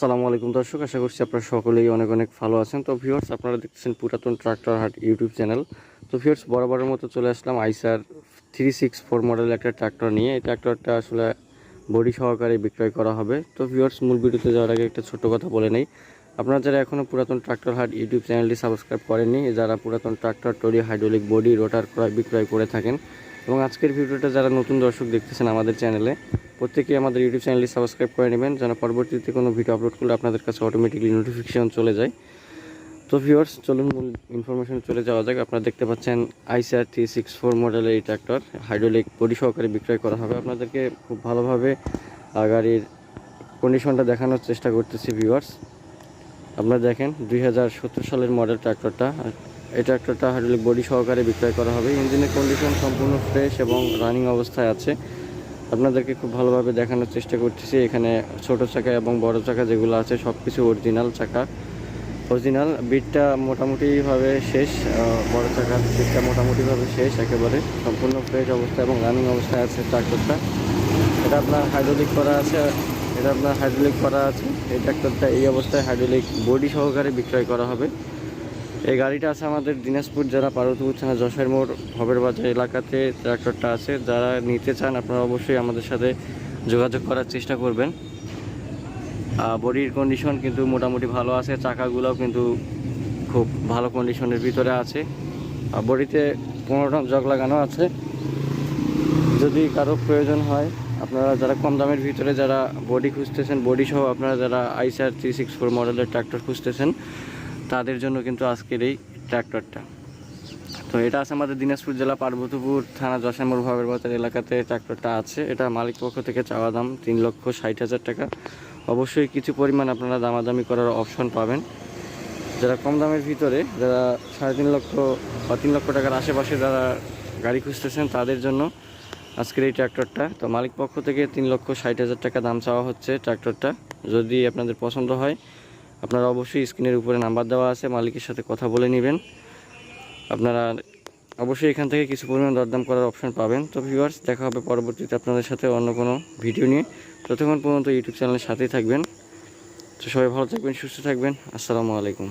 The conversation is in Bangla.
সালামু আলাইকুম দর্শক, আশা করছি আপনারা সকলেই অনেক অনেক ভালো আছেন। তো ভিউয়ার্স আপনারা দেখতেছেন পুরাতন ট্রাক্টর হাট ইউটিউব চ্যানেল। তো ভিউয়ার্স বরাবরের মতো চলে আসলাম Eicher three six four model একটা ট্রাক্টর নিয়ে। এই ট্রাক্টরটা আসলে বডি সহকারে বিক্রয় করা হবে। তো ভিউয়ার্স মূল ভিডিওতে যাওয়ার আগে একটা ছোট্ট কথা বলে নেই। আপনারা যারা এখনও পুরাতন ট্রাক্টর হাট ইউটিউব চ্যানেলটি সাবস্ক্রাইব করেননি যারা পুরাতন ট্রাক্টর টরি হাইড্রোলিক বডি, রোটার ক্রয়, বিক্রয় করে থাকেন। এবং আজকের ভিডিওটা যারা নতুন দর্শক দেখতেছেন আমাদের চ্যানেলে প্রত্যেকেই আমাদের ইউটিউব চ্যানেলটি সাবস্ক্রাইব করে নেবেন, যেন পরবর্তীতে কোনো ভিডিও আপলোড করলে আপনাদের কাছে অটোমেটিকলি নোটিফিকেশান চলে যায়। তো ভিউয়ার্স চলুন মূল ইনফরমেশন চলে যাওয়া যাক। আপনারা দেখতে পাচ্ছেন আইসিআর থ্রি সিক্স ফোর মডেলের এই ট্র্যাক্টর হাইড্রোলিক বডি সহকারে বিক্রয় করা হবে আপনাদেরকে। খুব ভালোভাবে গাড়ির কন্ডিশনটা দেখানোর চেষ্টা করতেছি ভিউয়ার্স আপনারা দেখেন, দুই হাজার সত্তর সালের মডেল ট্র্যাক্টরটা এই ট্র্যাক্টরটা হাইড্রোলিক বডি সহকারে বিক্রয় করা হবে। ইঞ্জিনের কন্ডিশন সম্পূর্ণ ফ্রেশ এবং রানিং অবস্থায় আছে। আপনাদেরকে খুব ভালোভাবে দেখানোর চেষ্টা করতেছি। এখানে ছোট চাকা এবং বড় চাকা যেগুলো আছে সব কিছু অরিজিনাল চাকা। অরিজিনাল বিটটা মোটামুটিভাবে শেষ বড় চাকার বিটটা মোটামুটিভাবে শেষ একেবারে। সম্পূর্ণ ফ্রেশ অবস্থা এবং রানিং অবস্থায় আছে ট্রাক্টরটা এটা আপনার হাইড্রোলিক করা আছে, এটা আপনার হাইড্রোলিক করা আছে। এই ট্রাক্টরটা এই অবস্থায় হাইড্রোলিক বডি সহকারে বিক্রয় করা হবে। এই গাড়িটা আছে আমাদের দিনাজপুর জেলা পার্বতীপুর থানা যশোর মোড় ভবের বাজার এলাকাতে। ট্রাক্টরটা আছে। যারা নিতে চান আপনারা অবশ্যই আমাদের সাথে যোগাযোগ করার চেষ্টা করবেন। বডির কন্ডিশন কিন্তু মোটামুটি ভালো আছে। চাকাগুলোও কিন্তু খুব ভালো কন্ডিশনের ভিতরে আছে। আর বডিতে পনেরোটা জগ লাগানো আছে। যদি কারও প্রয়োজন হয়, আপনারা যারা কম দামের ভিতরে যারা বডি খুঁজতেছেন বডি সহ আপনারা যারা আইসার থ্রি সিক্স ফোর মডেলের ট্র্যাক্টর খুঁজতেছেন তাদের জন্য কিন্তু আজকের এই ট্র্যাক্টরটা। তো এটা আছে আমাদের দিনাজপুর জেলা পার্বতীপুর থানা যশামুর ভাবের বাজার এলাকাতে ট্র্যাক্টরটা আছে। এটা মালিক পক্ষ থেকে চাওয়া দাম তিন লক্ষ ষাট হাজার টাকা। অবশ্যই কিছু পরিমাণ আপনারা দামাদামি করার অপশন পাবেন। যারা কম দামের ভিতরে, যারা সাড়ে তিন লক্ষ বা তিন লক্ষ টাকার আশেপাশে যারা গাড়ি খুঁজতেছেন, তাদের জন্য আজকের এই ট্র্যাক্টরটা। তো মালিক পক্ষ থেকে তিন লক্ষ ষাট হাজার টাকা দাম চাওয়া হচ্ছে ট্র্যাক্টরটা। যদি আপনাদের পছন্দ হয় আপনারা অবশ্যই স্ক্রিনের উপরে নাম্বার দেওয়া আছে, মালিকের সাথে কথা বলে নেবেন। আপনারা অবশ্যই এখান থেকে কিছু পরিমাণ দরদাম করার অপশন পাবেন। তো ভিউয়ার্স দেখা হবে পরবর্তীতে আপনাদের সাথে অন্য কোনো ভিডিও নিয়ে। ততক্ষণ পর্যন্ত ইউটিউব চ্যানেলের সাথেই থাকবেন। তো সবাই ভালো থাকবেন, সুস্থ থাকবেন। আসসালামু আলাইকুম।